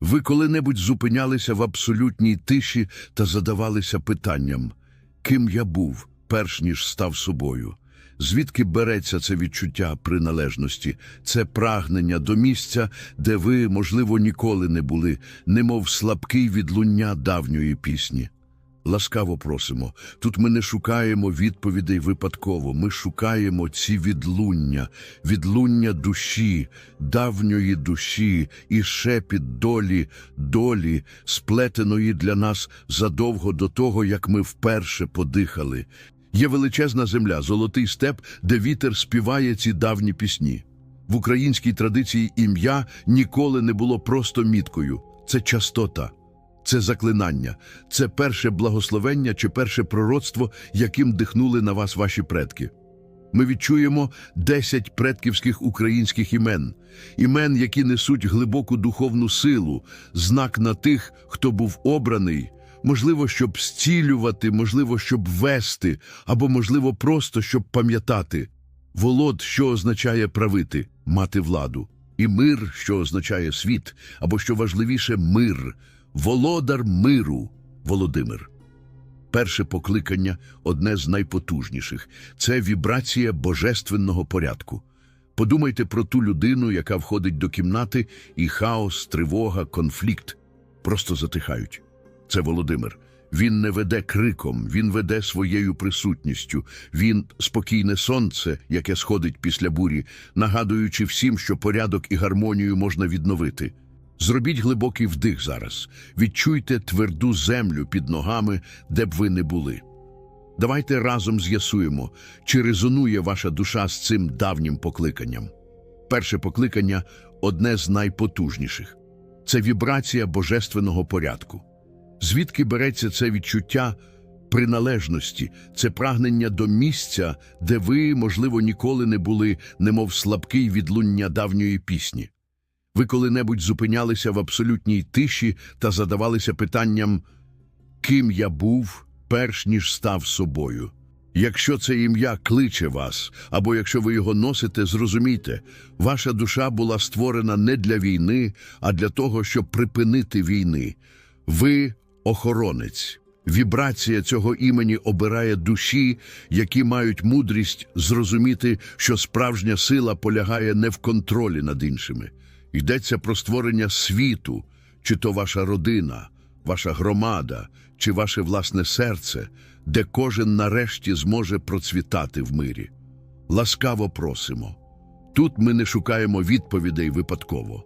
Ви коли-небудь зупинялися в абсолютній тиші та задавалися питанням, ким я був, перш ніж став собою? Звідки береться це відчуття приналежності, це прагнення до місця, де ви, можливо, ніколи не були, немов слабкий відлуння давньої пісні? Ласкаво просимо. Тут ми не шукаємо відповідей випадково. Ми шукаємо ці відлуння, відлуння душі, давньої душі і шепіт долі, долі, сплетеної для нас задовго до того, як ми вперше подихали. Є величезна земля, золотий степ, де вітер співає ці давні пісні. В українській традиції ім'я ніколи не було просто міткою. Це частота. Це заклинання, це перше благословення чи перше пророцтво, яким дихнули на вас ваші предки. Ми відчуємо десять предківських українських імен, імен, які несуть глибоку духовну силу, знак на тих, хто був обраний, можливо, щоб зцілювати, можливо, щоб вести, або, можливо, просто щоб пам'ятати. Волод, що означає правити, мати владу, і мир, що означає світ, або що важливіше, мир. Володар миру Володимир. Перше покликання одне з найпотужніших це вібрація божественного порядку. Подумайте про ту людину, яка входить до кімнати, і хаос, тривога, конфлікт просто затихають. Це Володимир. Він не веде криком, він веде своєю присутністю. Він спокійне сонце, яке сходить після бурі, нагадуючи всім, що порядок і гармонію можна відновити. Зробіть глибокий вдих зараз. Відчуйте тверду землю під ногами, де б ви не були. Давайте разом з'ясуємо, чи резонує ваша душа з цим давнім покликанням. Перше покликання одне з найпотужніших це вібрація божественного порядку. Звідки береться це відчуття приналежності, це прагнення до місця, де ви, можливо, ніколи не були, немов слабкий відлуння давньої пісні. Ви коли-небудь зупинялися в абсолютній тиші та задавалися питанням, ким я був, перш ніж став собою. Якщо це ім'я кличе вас, або якщо ви його носите, зрозумійте, ваша душа була створена не для війни, а для того, щоб припинити війни. Ви охоронець. Вібрація цього імені обирає душі, які мають мудрість зрозуміти, що справжня сила полягає не в контролі над іншими. Йдеться про створення світу, чи то ваша родина, ваша громада, чи ваше власне серце, де кожен нарешті зможе процвітати в мирі. Ласкаво просимо. Тут ми не шукаємо відповідей випадково.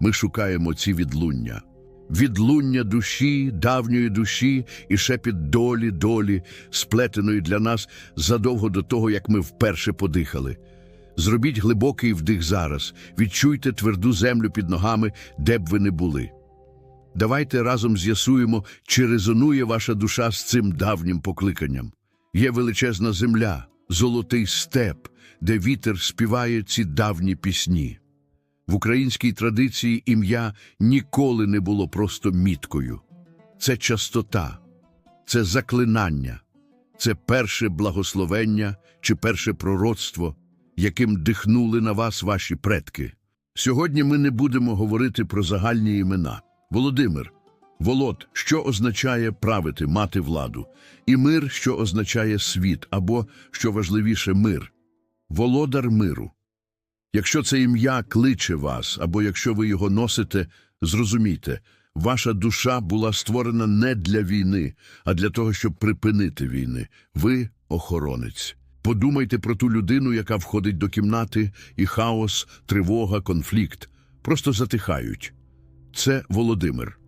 Ми шукаємо ці відлуння. Відлуння душі, давньої душі і шепіт долі, долі, сплетеної для нас задовго до того, як ми вперше подихали. Зробіть глибокий вдих зараз, відчуйте тверду землю під ногами, де б ви не були. Давайте разом з'ясуємо, чи резонує ваша душа з цим давнім покликанням. Є величезна земля, золотий степ, де вітер співає ці давні пісні. В українській традиції ім'я ніколи не було просто міткою. Це частота, це заклинання, це перше благословення чи перше пророцтво, яким дихнули на вас ваші предки. Сьогодні ми не будемо говорити про загальні імена. Володимир, Волод, що означає правити, мати владу, і мир, що означає світ, або, що важливіше, мир. Володар миру. Якщо це ім'я кличе вас, або якщо ви його носите, зрозумійте, ваша душа була створена не для війни, а для того, щоб припинити війни. Ви охоронець. Подумайте про ту людину, яка входить до кімнати, і хаос, тривога, конфлікт просто затихають. Це Володимир.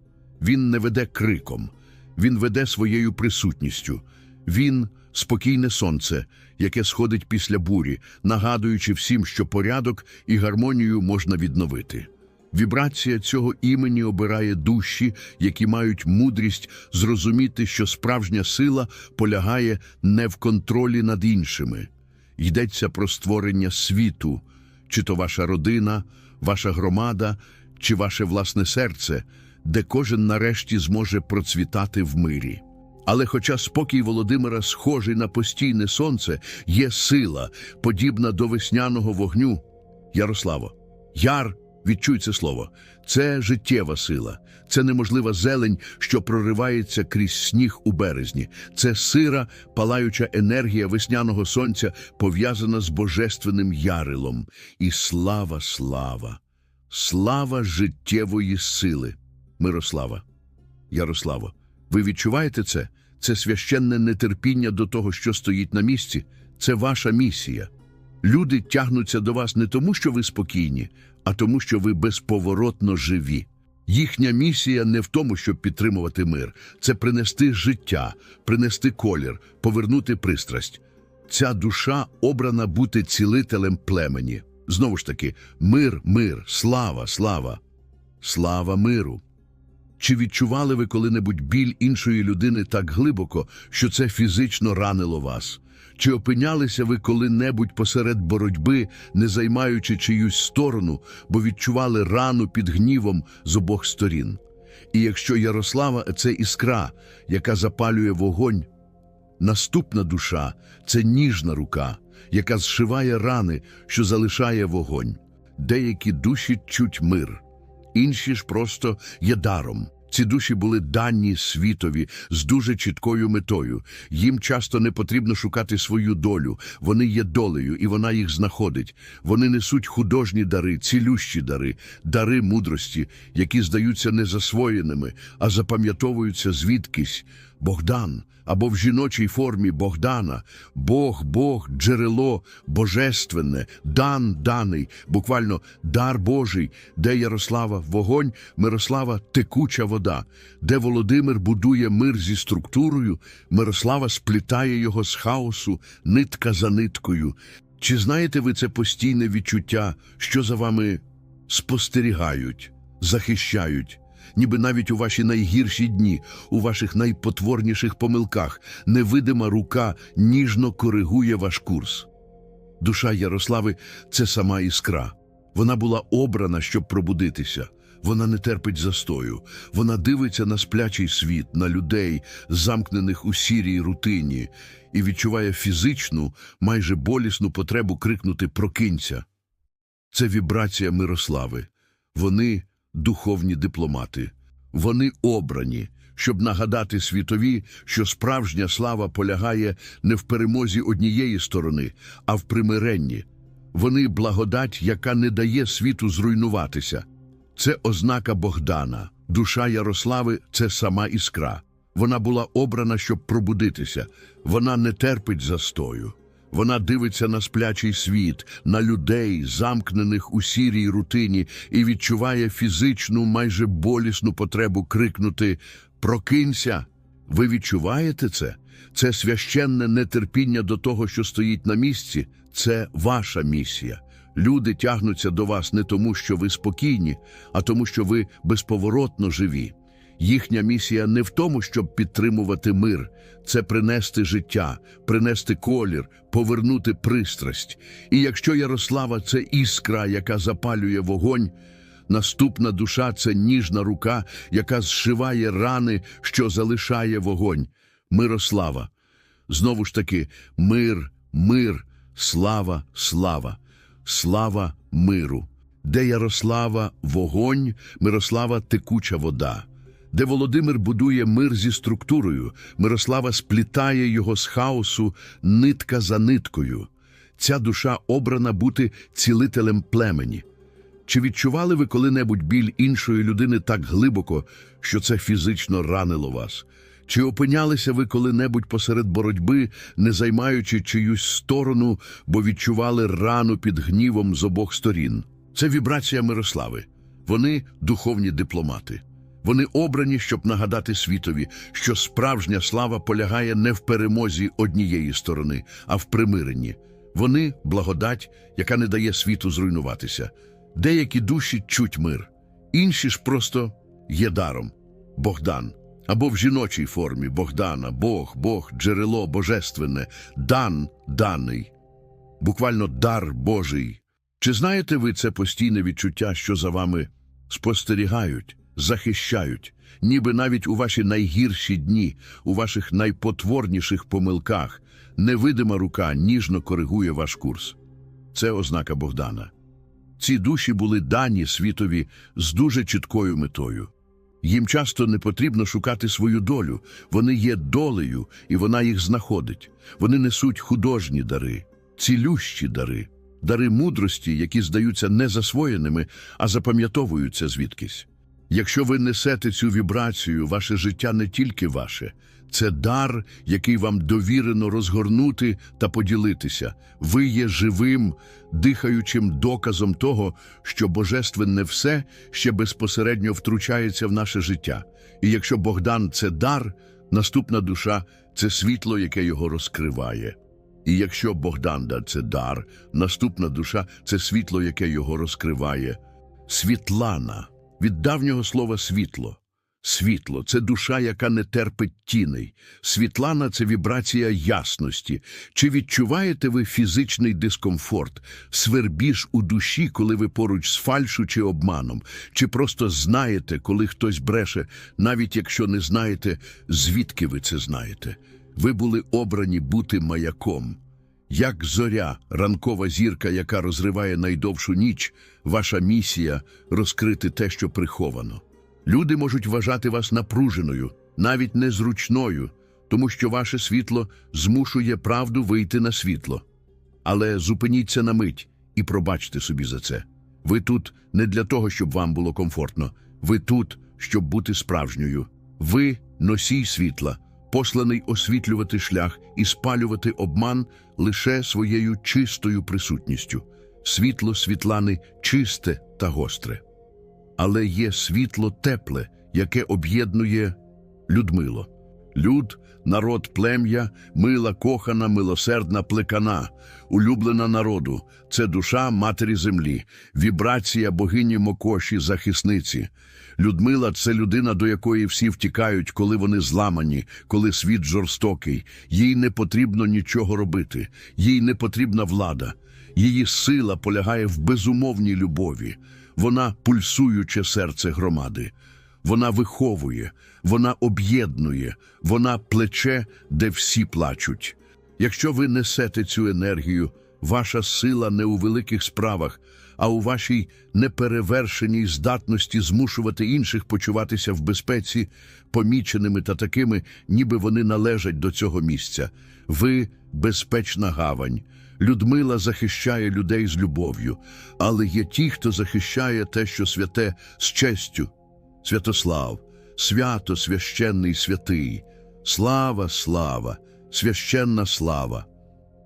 Він не веде криком, він веде своєю присутністю. Він спокійне сонце, яке сходить після бурі, нагадуючи всім, що порядок і гармонію можна відновити. Вібрація цього імені обирає душі, які мають мудрість зрозуміти, що справжня сила полягає не в контролі над іншими. Йдеться про створення світу, чи то ваша родина, ваша громада, чи ваше власне серце, де кожен нарешті зможе процвітати в мирі. Але хоча спокій Володимира схожий на постійне сонце, є сила, подібна до весняного вогню. Ярославо, яр Відчуй це слово. Це життєва сила. Це неможлива зелень, що проривається крізь сніг у березні. Це сира, палаюча енергія весняного сонця, пов'язана з божественним ярилом. І слава, слава, слава життєвої сили. Мирослава, Ярославо, ви відчуваєте це? Це священне нетерпіння до того, що стоїть на місці. Це ваша місія. Люди тягнуться до вас не тому, що ви спокійні, а тому, що ви безповоротно живі. Їхня місія не в тому, щоб підтримувати мир, це принести життя, принести колір, повернути пристрасть. Ця душа обрана бути цілителем племені. Знову ж таки, мир, мир, слава, слава, слава миру. Чи відчували ви коли-небудь біль іншої людини так глибоко, що це фізично ранило вас? Чи опинялися ви коли-небудь посеред боротьби, не займаючи чиюсь сторону, бо відчували рану під гнівом з обох сторін? І якщо Ярослава це іскра, яка запалює вогонь, наступна душа це ніжна рука, яка зшиває рани, що залишає вогонь. Деякі душі чуть мир, інші ж просто є даром. Ці душі були дані світові з дуже чіткою метою. Їм часто не потрібно шукати свою долю. Вони є долею, і вона їх знаходить. Вони несуть художні дари, цілющі дари, дари мудрості, які здаються не засвоєними, а запам'ятовуються звідкись. Богдан або в жіночій формі Богдана, Бог, Бог, джерело, божественне, дан даний, буквально дар Божий, де Ярослава вогонь, Мирослава текуча вода, де Володимир будує мир зі структурою, Мирослава сплітає його з хаосу, нитка за ниткою. Чи знаєте ви це постійне відчуття, що за вами спостерігають, захищають? Ніби навіть у ваші найгірші дні, у ваших найпотворніших помилках, невидима рука ніжно коригує ваш курс. Душа Ярослави це сама іскра. Вона була обрана, щоб пробудитися. Вона не терпить застою. Вона дивиться на сплячий світ, на людей, замкнених у сірій рутині, і відчуває фізичну, майже болісну потребу крикнути Прокинься. Це вібрація Мирослави. Вони духовні дипломати. Вони обрані, щоб нагадати світові, що справжня слава полягає не в перемозі однієї сторони, а в примиренні. Вони благодать, яка не дає світу зруйнуватися. Це ознака Богдана. Душа Ярослави це сама іскра. Вона була обрана, щоб пробудитися. Вона не терпить застою. Вона дивиться на сплячий світ, на людей, замкнених у сірій рутині, і відчуває фізичну, майже болісну потребу крикнути Прокинься! Ви відчуваєте це? Це священне нетерпіння до того, що стоїть на місці. Це ваша місія. Люди тягнуться до вас не тому, що ви спокійні, а тому, що ви безповоротно живі. Їхня місія не в тому, щоб підтримувати мир, це принести життя, принести колір, повернути пристрасть. І якщо Ярослава це іскра, яка запалює вогонь, наступна душа це ніжна рука, яка зшиває рани, що залишає вогонь. Мирослава. Знову ж таки, мир, мир, слава, слава, слава миру. Де Ярослава вогонь, Мирослава текуча вода де Володимир будує мир зі структурою, Мирослава сплітає його з хаосу нитка за ниткою. Ця душа обрана бути цілителем племені. Чи відчували ви коли-небудь біль іншої людини так глибоко, що це фізично ранило вас? Чи опинялися ви коли-небудь посеред боротьби, не займаючи чиюсь сторону, бо відчували рану під гнівом з обох сторін? Це вібрація Мирослави. Вони духовні дипломати. Вони обрані, щоб нагадати світові, що справжня слава полягає не в перемозі однієї сторони, а в примиренні. Вони благодать, яка не дає світу зруйнуватися. Деякі душі чуть мир, інші ж просто є даром Богдан. Або в жіночій формі Богдана, Бог, Бог, джерело божественне, дан даний, буквально дар Божий. Чи знаєте ви це постійне відчуття, що за вами спостерігають? Захищають, ніби навіть у ваші найгірші дні, у ваших найпотворніших помилках, невидима рука ніжно коригує ваш курс. Це ознака Богдана. Ці душі були дані світові з дуже чіткою метою. Їм часто не потрібно шукати свою долю, вони є долею, і вона їх знаходить. Вони несуть художні дари, цілющі дари, дари мудрості, які здаються не засвоєними, а запам'ятовуються звідкись. Якщо ви несете цю вібрацію, ваше життя не тільки ваше, це дар, який вам довірено розгорнути та поділитися. Ви є живим, дихаючим доказом того, що божественне все ще безпосередньо втручається в наше життя. І якщо Богдан це дар, наступна душа це світло, яке його розкриває. І якщо Богданда це дар, наступна душа це світло, яке його розкриває. Світлана від давнього слова світло. Світло це душа, яка не терпить тіней. Світлана це вібрація ясності. Чи відчуваєте ви фізичний дискомфорт, свербіж у душі, коли ви поруч з фальшу чи обманом? Чи просто знаєте, коли хтось бреше, навіть якщо не знаєте, звідки ви це знаєте? Ви були обрані бути маяком. Як зоря, ранкова зірка, яка розриває найдовшу ніч, ваша місія розкрити те, що приховано. Люди можуть вважати вас напруженою, навіть незручною, тому що ваше світло змушує правду вийти на світло. Але зупиніться на мить і пробачте собі за це. Ви тут не для того, щоб вам було комфортно. Ви тут, щоб бути справжньою. Ви носій світла, посланий освітлювати шлях і спалювати обман лише своєю чистою присутністю. Світло Світлани чисте та гостре. Але є світло тепле, яке об'єднує Людмило. Люд, народ плем'я, мила кохана, милосердна плекана, улюблена народу, це душа матері землі, вібрація богині Мокоші, захисниці. Людмила це людина, до якої всі втікають, коли вони зламані, коли світ жорстокий. Їй не потрібно нічого робити, їй не потрібна влада. Її сила полягає в безумовній любові. Вона пульсуюче серце громади. Вона виховує, вона об'єднує, вона плече, де всі плачуть. Якщо ви несете цю енергію, ваша сила не у великих справах, а у вашій неперевершеній здатності змушувати інших почуватися в безпеці, поміченими та такими, ніби вони належать до цього місця. Ви безпечна гавань. Людмила захищає людей з любов'ю, але є ті, хто захищає те, що святе, з честю. Святослав, свято священний святий, слава, слава, священна слава.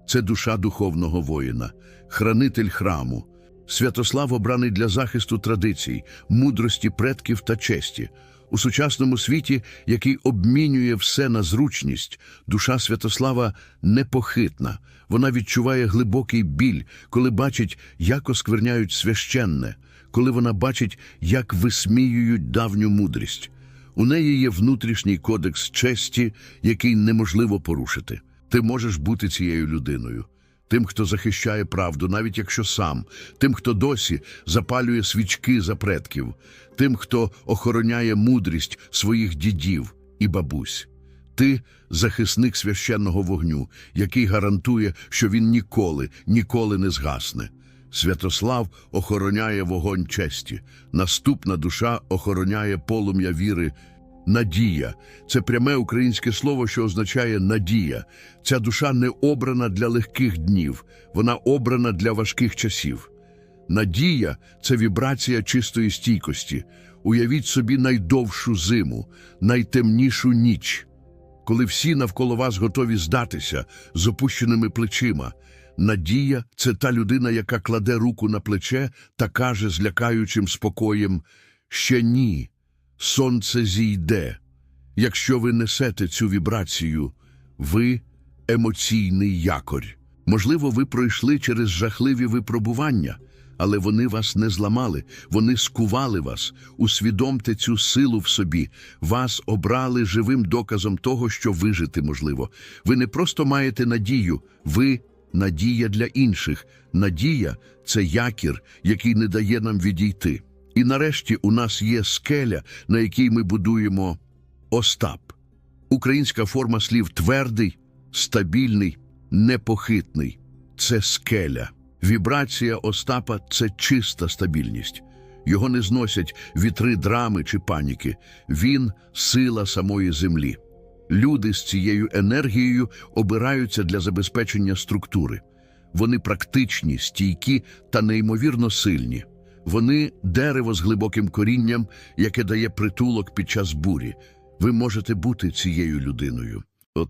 Це душа духовного воїна, хранитель храму. Святослав обраний для захисту традицій, мудрості предків та честі. У сучасному світі, який обмінює все на зручність, душа Святослава непохитна. Вона відчуває глибокий біль, коли бачить, як оскверняють священне, коли вона бачить, як висміюють давню мудрість. У неї є внутрішній кодекс честі, який неможливо порушити. Ти можеш бути цією людиною. Тим, хто захищає правду, навіть якщо сам, тим, хто досі запалює свічки за предків, тим, хто охороняє мудрість своїх дідів і бабусь. Ти захисник священного вогню, який гарантує, що він ніколи, ніколи не згасне. Святослав охороняє вогонь честі, наступна душа охороняє полум'я віри. Надія це пряме українське слово, що означає надія. Ця душа не обрана для легких днів, вона обрана для важких часів. Надія це вібрація чистої стійкості. Уявіть собі найдовшу зиму, найтемнішу ніч, коли всі навколо вас готові здатися з опущеними плечима. Надія це та людина, яка кладе руку на плече та каже з лякаючим спокоєм ще ні. Сонце зійде. Якщо ви несете цю вібрацію, ви емоційний якорь. Можливо, ви пройшли через жахливі випробування, але вони вас не зламали, вони скували вас. Усвідомте цю силу в собі. Вас обрали живим доказом того, що вижити можливо. Ви не просто маєте надію, ви надія для інших. Надія це якір, який не дає нам відійти. І нарешті у нас є скеля, на якій ми будуємо Остап. Українська форма слів твердий, стабільний, непохитний. Це скеля. Вібрація Остапа це чиста стабільність. Його не зносять вітри драми чи паніки. Він сила самої землі. Люди з цією енергією обираються для забезпечення структури. Вони практичні, стійкі та неймовірно сильні. Вони дерево з глибоким корінням, яке дає притулок під час бурі. Ви можете бути цією людиною.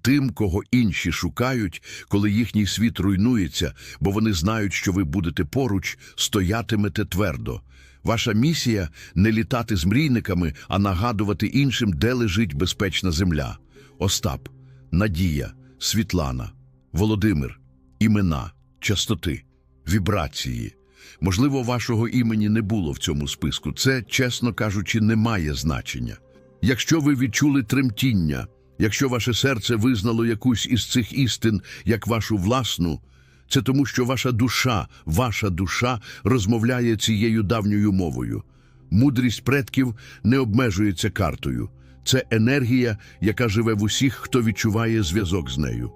Тим, кого інші шукають, коли їхній світ руйнується, бо вони знають, що ви будете поруч, стоятимете твердо. Ваша місія не літати з мрійниками, а нагадувати іншим, де лежить безпечна земля. Остап, Надія, Світлана, Володимир, імена, частоти, вібрації. Можливо, вашого імені не було в цьому списку. Це, чесно кажучи, не має значення. Якщо ви відчули тремтіння, якщо ваше серце визнало якусь із цих істин як вашу власну, це тому, що ваша душа, ваша душа розмовляє цією давньою мовою. Мудрість предків не обмежується картою. Це енергія, яка живе в усіх, хто відчуває зв'язок з нею.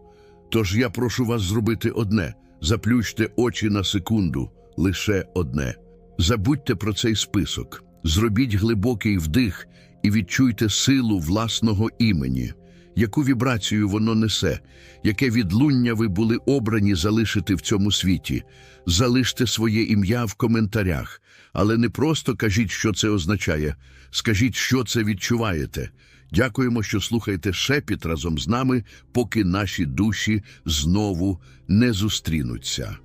Тож я прошу вас зробити одне: заплющте очі на секунду, лише одне. Забудьте про цей список, зробіть глибокий вдих і відчуйте силу власного імені, яку вібрацію воно несе, яке відлуння ви були обрані залишити в цьому світі. Залиште своє ім'я в коментарях, але не просто кажіть, що це означає, скажіть, що це відчуваєте. Дякуємо, що слухаєте шепіт разом з нами, поки наші душі знову не зустрінуться.